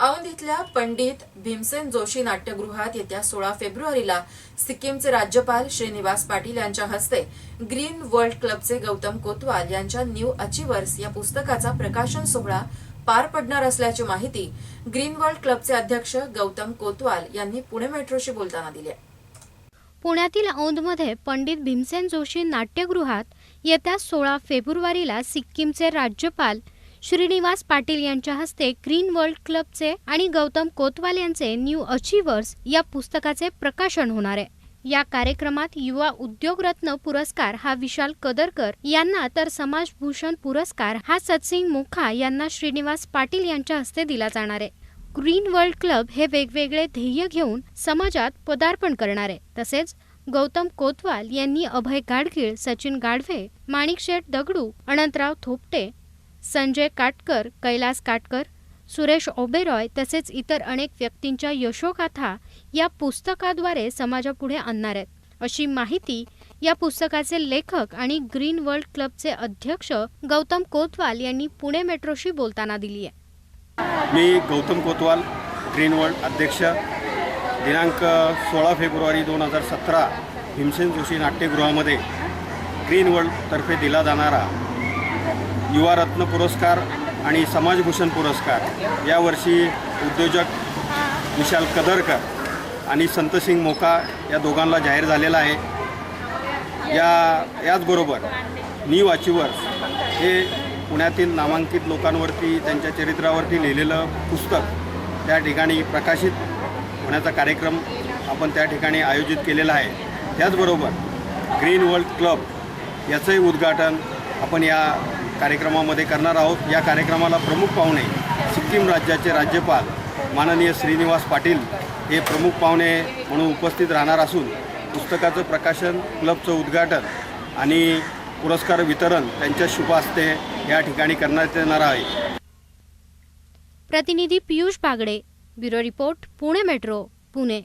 औंध इथल्या पंडित भीमसेन जोशी नाट्यगृहात येत्या सोळा फेब्रुवारीला सिक्कीमचे राज्यपाल श्रीनिवास पाटील यांच्या हस्ते ग्रीन वर्ल्ड क्लबचे गौतम कोतवाल यांच्या न्यू अचिव्हर्स या पुस्तकाचा प्रकाशन सोहळा पार पडणार असल्याची माहिती ग्रीन वर्ल्ड क्लबचे अध्यक्ष गौतम कोतवाल यांनी पुणे मेट्रोशी बोलताना दिली पुण्यातील औंधमध्ये पंडित भीमसेन जोशी नाट्यगृहात येत्या सोळा फेब्रुवारीला सिक्कीमचे राज्यपाल श्रीनिवास पाटील यांच्या हस्ते ग्रीन वर्ल्ड क्लबचे आणि गौतम कोतवाल यांचे न्यू अचीवर्स या पुस्तकाचे प्रकाशन होणार आहे. या कार्यक्रमात युवा उद्योगरत्न पुरस्कार हा विशाल कदरकर यांना तर समाजभूषण पुरस्कार हा सतसिंग मोखा यांना श्रीनिवास पाटील यांच्या हस्ते दिला जाणार आहे. ग्रीन वर्ल्ड क्लब हे वेगवेगळे ध्येय घेऊन समाजात पदार्पण करणार. आहे तसेच गौतम कोतवाल यांनी अभय गाडगीळ सचिन गाढवे माणिकशेठ दगडू अनंतराव थोपटे संजय काटकर कैलास काटकर सुरेश ओबेरॉय तसेच इतर अनेक व्यक्तींच्या यशोगाथा या पुस्तकाद्वारे समाजापुढे आणणार आहेत. अशी माहिती या पुस्तकाचे लेखक आणि ग्रीन वर्ल्ड क्लबचे अध्यक्ष गौतम कोतवाल यांनी पुणे मेट्रोशी बोलताना दिली आहे. मी गौतम कोतवाल ग्रीन वर्ल्ड अध्यक्ष दिनांक सोळा फेब्रुवारी दोन हजार सतरा भीमसेन जोशी नाट्यगृहामध्ये ग्रीन वर्ल्डतर्फे दिला जाणारा युवारत्न पुरस्कार आणि समाजभूषण पुरस्कार. यावर्षी उद्योजक विशाल कदरकर आणि संतसिंग मोका या दोघांना जाहीर झालेला आहे. या याचबरोबर न्यू अचिव्हर्स हे पुण्यातील नामांकित लोकांवरती त्यांच्या चरित्रावरती लिहिलेलं पुस्तक त्या ठिकाणी प्रकाशित होण्याचा कार्यक्रम आपण त्या ठिकाणी आयोजित केलेला आहे. त्याचबरोबर ग्रीन वर्ल्ड क्लब याचंही उद्घाटन आपण या कार्यक्रमामध्ये करणार आहोत. या कार्यक्रमाला प्रमुख पाहुणे सिक्कीम राज्याचे राज्यपाल माननीय श्रीनिवास पाटील हे प्रमुख पाहुणे म्हणून उपस्थित राहणार असून पुस्तकाचं प्रकाशन क्लबचं उद्घाटन आणि पुरस्कार वितरण त्यांच्या शुभ हस्ते या ठिकाणी करण्यात येणार आहे. प्रतिनिधी Piyush Bagde bureau report Pune metro Pune.